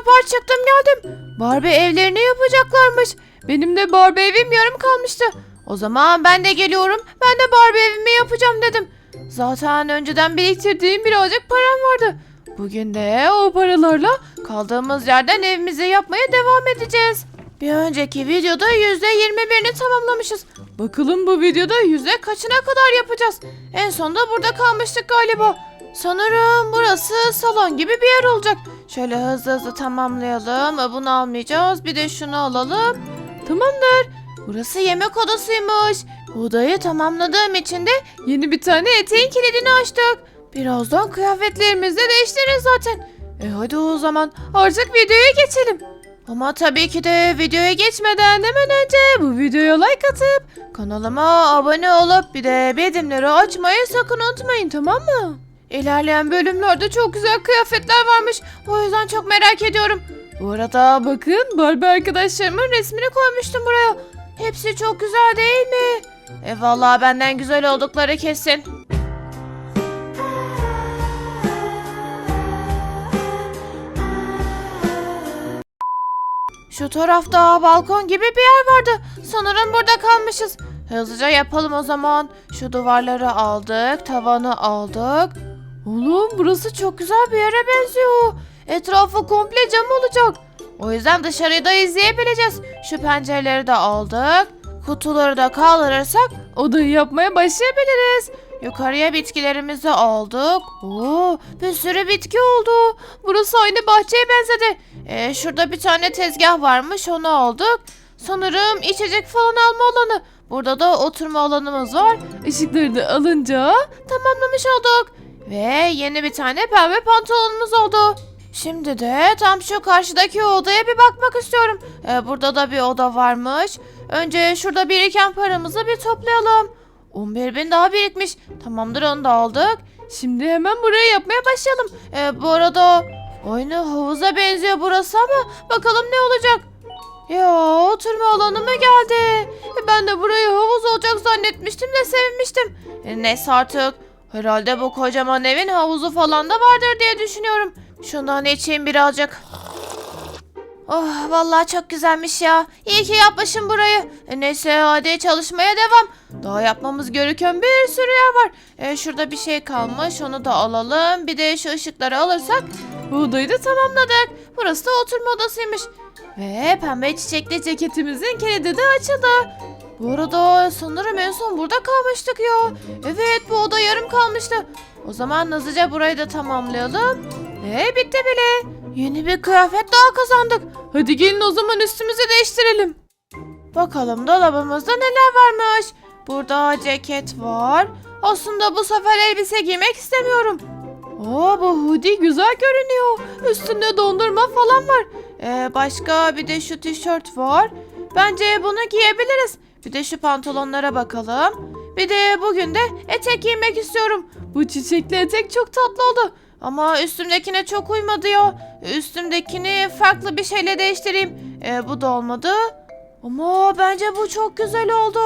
Apar çıktım geldim. Barbie evlerini yapacaklarmış. Benim de Barbie evim yarım kalmıştı. O zaman ben de geliyorum. Ben de Barbie evimi yapacağım dedim. Zaten önceden biriktirdiğim birazcık param vardı. Bugün de o paralarla kaldığımız yerden evimizi yapmaya devam edeceğiz. Bir önceki videoda yüzde 21'ini tamamlamışız. Bakalım bu videoda yüzde kaçına kadar yapacağız. En sonunda burada kalmıştık galiba. Sanırım burası salon gibi bir yer olacak. Şöyle hızlı hızlı tamamlayalım. Bunu almayacağız. Bir de şunu alalım. Tamamdır. Burası yemek odasıymış. Odayı tamamladığım için de yeni bir tane eteğin kilidini açtık. Birazdan kıyafetlerimizi de değiştiririz zaten. E hadi o zaman artık videoya geçelim. Ama tabii ki de videoya geçmeden hemen önce bu videoya like atıp kanalıma abone olup bir de bildirimleri açmayı sakın unutmayın tamam mı? İlerleyen bölümlerde çok güzel kıyafetler varmış. O yüzden çok merak ediyorum. Bu arada bakın Barbie arkadaşlarımın resmini koymuştum buraya. Hepsi çok güzel değil mi? E vallahi benden güzel oldukları kesin. Şu tarafta balkon gibi bir yer vardı. Sanırım burada kalmışız. Hızlıca yapalım o zaman. Şu duvarları aldık, tavanı aldık. Oğlum burası çok güzel bir yere benziyor. Etrafı komple cam olacak. O yüzden dışarıyı da izleyebileceğiz. Şu pencereleri de aldık. Kutuları da kaldırırsak odayı yapmaya başlayabiliriz. Yukarıya bitkilerimizi aldık. Oo, bir sürü bitki oldu. Burası aynı bahçeye benzedi. Ee, şurada bir tane tezgah varmış onu aldık. Sanırım içecek falan alma alanı. Burada da oturma alanımız var. Işıkları da alınca tamamlamış olduk. Ve yeni bir tane pembe pantolonumuz oldu. Şimdi de tam şu karşıdaki odaya bir bakmak istiyorum. Ee, burada da bir oda varmış. Önce şurada biriken paramızı bir toplayalım. 11 bin daha birikmiş. Tamamdır onu da aldık. Şimdi hemen buraya yapmaya başlayalım. Ee, bu arada aynı havuza benziyor burası ama bakalım ne olacak. Ya oturma alanı mı geldi? Ben de burayı havuz olacak zannetmiştim de sevinmiştim. E, neyse artık. Herhalde bu kocaman evin havuzu falan da vardır diye düşünüyorum. Şundan içeyim birazcık. Oh vallahi çok güzelmiş ya. İyi ki yapmışım burayı. E, neyse hadi çalışmaya devam. Daha yapmamız gereken bir sürü yer var. E, şurada bir şey kalmış onu da alalım. Bir de şu ışıkları alırsak bu odayı da tamamladık. Burası da oturma odasıymış. Ve pembe çiçekli ceketimizin kilidi de açıldı. Bu arada sanırım en son burada kalmıştık ya. Evet bu oda yarım kalmıştı. O zaman hızlıca burayı da tamamlayalım. Ve bitti bile. Yeni bir kıyafet daha kazandık. Hadi gelin o zaman üstümüzü değiştirelim. Bakalım dolabımızda neler varmış. Burada ceket var. Aslında bu sefer elbise giymek istemiyorum. Oo bu hoodie güzel görünüyor. Üstünde dondurma falan var. Ee, başka bir de şu tişört var. Bence bunu giyebiliriz. Bir de şu pantolonlara bakalım. Bir de bugün de etek giymek istiyorum. Bu çiçekli etek çok tatlı oldu. Ama üstümdekine çok uymadı ya. Üstümdekini farklı bir şeyle değiştireyim. Ee, bu da olmadı. Ama bence bu çok güzel oldu.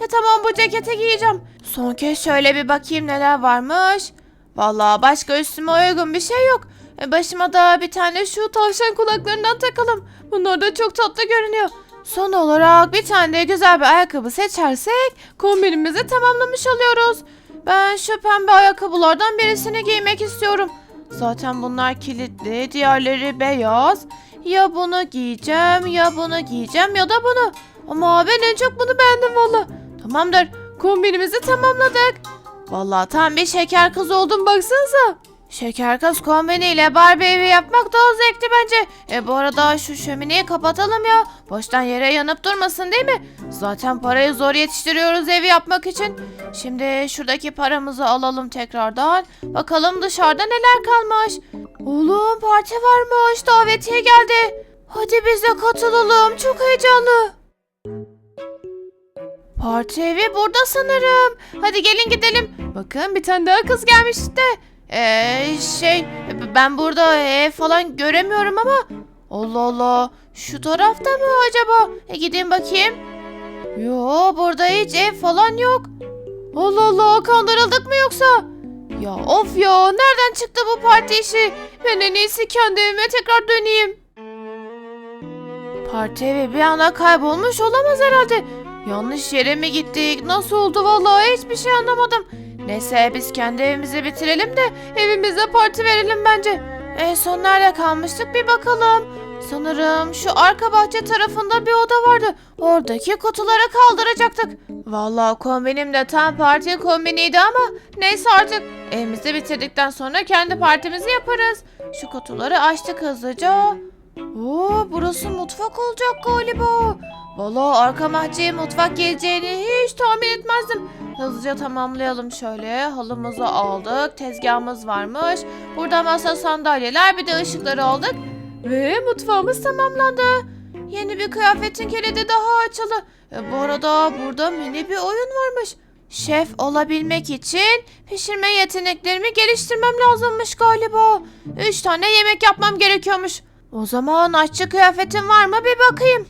E tamam bu ceketi giyeceğim. Son kez şöyle bir bakayım neler varmış. Vallahi başka üstüme uygun bir şey yok. E, başıma da bir tane şu tavşan kulaklarından takalım. Bunlar da çok tatlı görünüyor. Son olarak bir tane de güzel bir ayakkabı seçersek kombinimizi tamamlamış oluyoruz. Ben şu pembe ayakkabılardan birisini giymek istiyorum. Zaten bunlar kilitli, diğerleri beyaz. Ya bunu giyeceğim, ya bunu giyeceğim ya da bunu. Ama ben en çok bunu beğendim valla. Tamamdır, kombinimizi tamamladık. Valla tam bir şeker kız oldum baksanıza. Şeker kız kombiniyle Barbie evi yapmak daha zevkli bence. E bu arada şu şömineyi kapatalım ya. Boştan yere yanıp durmasın değil mi? Zaten parayı zor yetiştiriyoruz evi yapmak için. Şimdi şuradaki paramızı alalım tekrardan. Bakalım dışarıda neler kalmış. Oğlum parti varmış. Davetiye geldi. Hadi biz de katılalım. Çok heyecanlı. Parti evi burada sanırım. Hadi gelin gidelim. Bakın bir tane daha kız gelmiş işte. Ee, şey ben burada ev falan göremiyorum ama Allah Allah şu tarafta mı acaba? E gideyim bakayım. Yo burada hiç ev falan yok. Allah Allah kandırıldık mı yoksa? Ya of ya nereden çıktı bu parti işi? Ben en iyisi kendi evime tekrar döneyim. Parti evi bir anda kaybolmuş olamaz herhalde. Yanlış yere mi gittik? Nasıl oldu vallahi hiçbir şey anlamadım. Neyse biz kendi evimizi bitirelim de evimize parti verelim bence. En son nerede kalmıştık bir bakalım. Sanırım şu arka bahçe tarafında bir oda vardı. Oradaki kutuları kaldıracaktık. Vallahi kombinim de tam parti kombiniydi ama neyse artık evimizi bitirdikten sonra kendi partimizi yaparız. Şu kutuları açtık hızlıca. Oo, burası mutfak olacak galiba. Vallahi arka bahçeye mutfak geleceğini hiç tahmin etmezdim. Hızlıca tamamlayalım şöyle. Halımızı aldık. Tezgahımız varmış. Burada masa sandalyeler bir de ışıkları aldık. Ve mutfağımız tamamlandı. Yeni bir kıyafetin kilidi daha açıldı. E, bu arada burada mini bir oyun varmış. Şef olabilmek için pişirme yeteneklerimi geliştirmem lazımmış galiba. Üç tane yemek yapmam gerekiyormuş. O zaman aşçı kıyafetim var mı bir bakayım.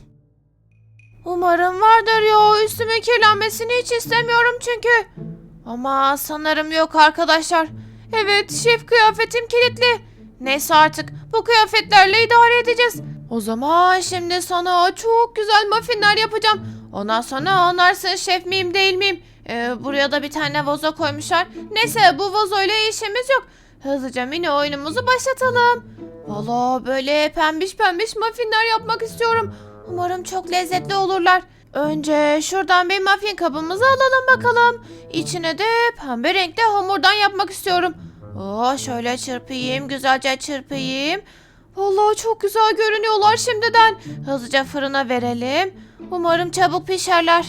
Umarım vardır ya. Üstümün kirlenmesini hiç istemiyorum çünkü. Ama sanırım yok arkadaşlar. Evet şef kıyafetim kilitli. Neyse artık bu kıyafetlerle idare edeceğiz. O zaman şimdi sana çok güzel muffinler yapacağım. Ondan sonra anlarsın şef miyim değil miyim. Ee, buraya da bir tane vazo koymuşlar. Neyse bu vazoyla işimiz yok. Hızlıca mini oyunumuzu başlatalım. Valla böyle pembiş pembiş muffinler yapmak istiyorum. Umarım çok lezzetli olurlar. Önce şuradan bir muffin kabımızı alalım bakalım. İçine de pembe renkli hamurdan yapmak istiyorum. Oo, şöyle çırpayım, güzelce çırpayım. Vallahi çok güzel görünüyorlar şimdiden. Hızlıca fırına verelim. Umarım çabuk pişerler.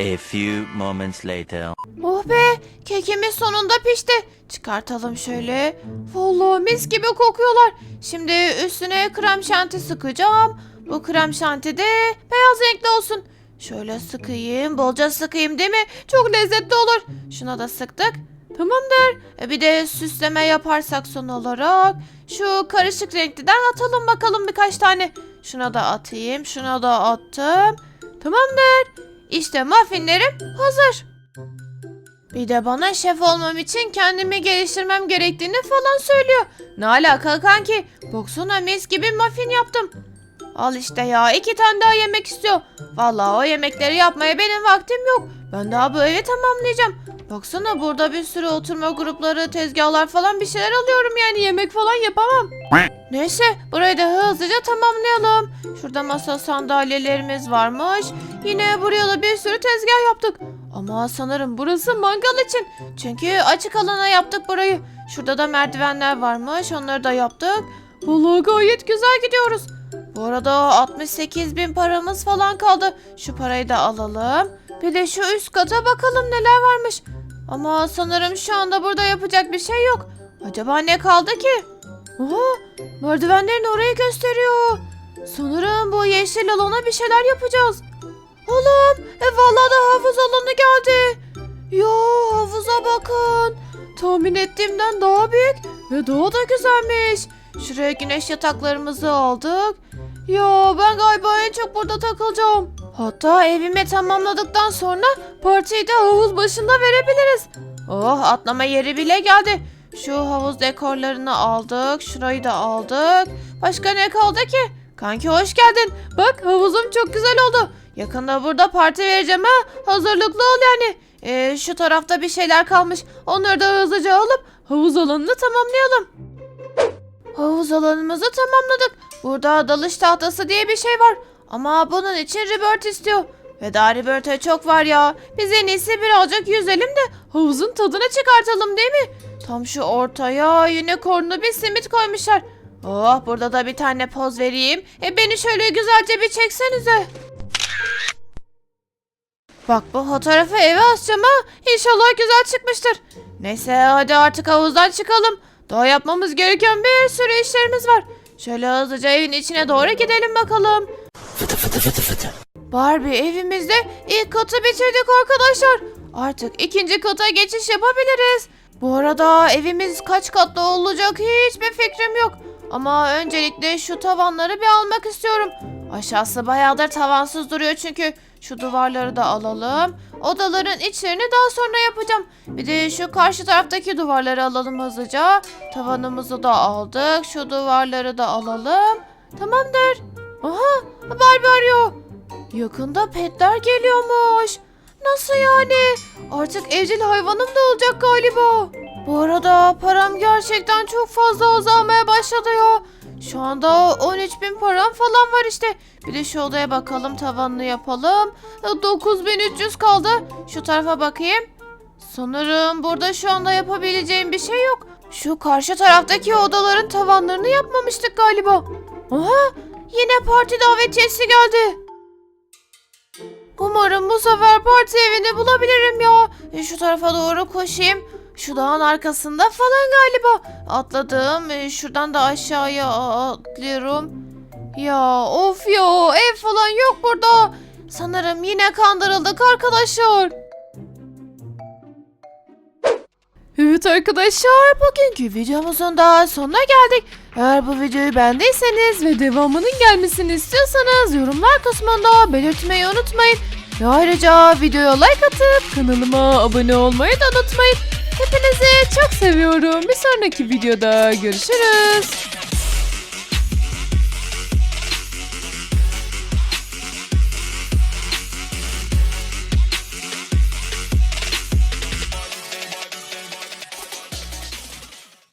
A few moments later. Oh be, kekimiz sonunda pişti. Çıkartalım şöyle. Vallahi mis gibi kokuyorlar. Şimdi üstüne krem şanti sıkacağım. Bu krem şanti de beyaz renkli olsun. Şöyle sıkayım, bolca sıkayım değil mi? Çok lezzetli olur. Şuna da sıktık. Tamamdır. E bir de süsleme yaparsak son olarak şu karışık renkliden atalım bakalım birkaç tane. Şuna da atayım, şuna da attım. Tamamdır. İşte muffinlerim hazır. Bir de bana şef olmam için kendimi geliştirmem gerektiğini falan söylüyor. Ne alaka kanki? Baksana mis gibi muffin yaptım. Al işte ya iki tane daha yemek istiyor. Vallahi o yemekleri yapmaya benim vaktim yok. Ben daha bu evi tamamlayacağım. Baksana burada bir sürü oturma grupları, tezgahlar falan bir şeyler alıyorum yani yemek falan yapamam. Neyse burayı da hızlıca tamamlayalım. Şurada masa sandalyelerimiz varmış. Yine buraya da bir sürü tezgah yaptık. Ama sanırım burası mangal için. Çünkü açık alana yaptık burayı. Şurada da merdivenler varmış. Onları da yaptık. Vallahi gayet güzel gidiyoruz. Bu arada 68 bin paramız falan kaldı. Şu parayı da alalım. Bir de şu üst kata bakalım neler varmış. Ama sanırım şu anda burada yapacak bir şey yok. Acaba ne kaldı ki? Oha merdivenlerin orayı gösteriyor. Sanırım bu yeşil alana bir şeyler yapacağız. Oğlum e vallahi da havuz alanı geldi. Ya havuza bakın. Tahmin ettiğimden daha büyük ve daha da güzelmiş. Şuraya güneş yataklarımızı aldık. Ya ben galiba en çok burada takılacağım. Hatta evimi tamamladıktan sonra partiyi de havuz başında verebiliriz. Oh atlama yeri bile geldi. Şu havuz dekorlarını aldık. Şurayı da aldık. Başka ne kaldı ki? Kanki hoş geldin. Bak havuzum çok güzel oldu. Yakında burada parti vereceğim ha. Hazırlıklı ol yani. Ee, şu tarafta bir şeyler kalmış. Onları da hızlıca alıp havuz alanını tamamlayalım. Havuz alanımızı tamamladık. Burada dalış tahtası diye bir şey var. Ama bunun için Rebirth istiyor. Ve daha Rebirth'e çok var ya. Biz en iyisi birazcık yüzelim de havuzun tadını çıkartalım değil mi? Tam şu ortaya unicornlu bir simit koymuşlar. Oh burada da bir tane poz vereyim. E beni şöyle güzelce bir çeksenize. Bak bu fotoğrafı eve asacağım ha. İnşallah güzel çıkmıştır. Neyse hadi artık havuzdan çıkalım. Daha yapmamız gereken bir sürü işlerimiz var. Şöyle hızlıca evin içine doğru gidelim bakalım. Barbie evimizde ilk katı bitirdik arkadaşlar. Artık ikinci kata geçiş yapabiliriz. Bu arada evimiz kaç katlı olacak hiçbir fikrim yok. Ama öncelikle şu tavanları bir almak istiyorum. Aşağısı bayağıdır tavansız duruyor çünkü Şu duvarları da alalım. Odaların içlerini daha sonra yapacağım. Bir de şu karşı taraftaki duvarları alalım hızlıca. Tavanımızı da aldık. Şu duvarları da alalım. Tamamdır. Aha Barbie arıyor. Yakında petler geliyormuş. Nasıl yani? Artık evcil hayvanım da olacak galiba. Bu arada param gerçekten çok fazla azalmaya başladı ya. Şu anda 13 bin param falan var işte. Bir de şu odaya bakalım tavanını yapalım. 9300 kaldı. Şu tarafa bakayım. Sanırım burada şu anda yapabileceğim bir şey yok. Şu karşı taraftaki odaların tavanlarını yapmamıştık galiba. Aha yine parti davetiyesi geldi. Umarım bu sefer parti evini bulabilirim ya. E, şu tarafa doğru koşayım. Şu dağın arkasında falan galiba. Atladım. E, şuradan da aşağıya atlıyorum. Ya of ya ev falan yok burada. Sanırım yine kandırıldık arkadaşlar. Evet arkadaşlar bugünkü videomuzun da sonuna geldik. Eğer bu videoyu beğendiyseniz ve devamının gelmesini istiyorsanız yorumlar kısmında belirtmeyi unutmayın. Ve ayrıca videoya like atıp kanalıma abone olmayı da unutmayın. Hepinizi çok seviyorum. Bir sonraki videoda görüşürüz.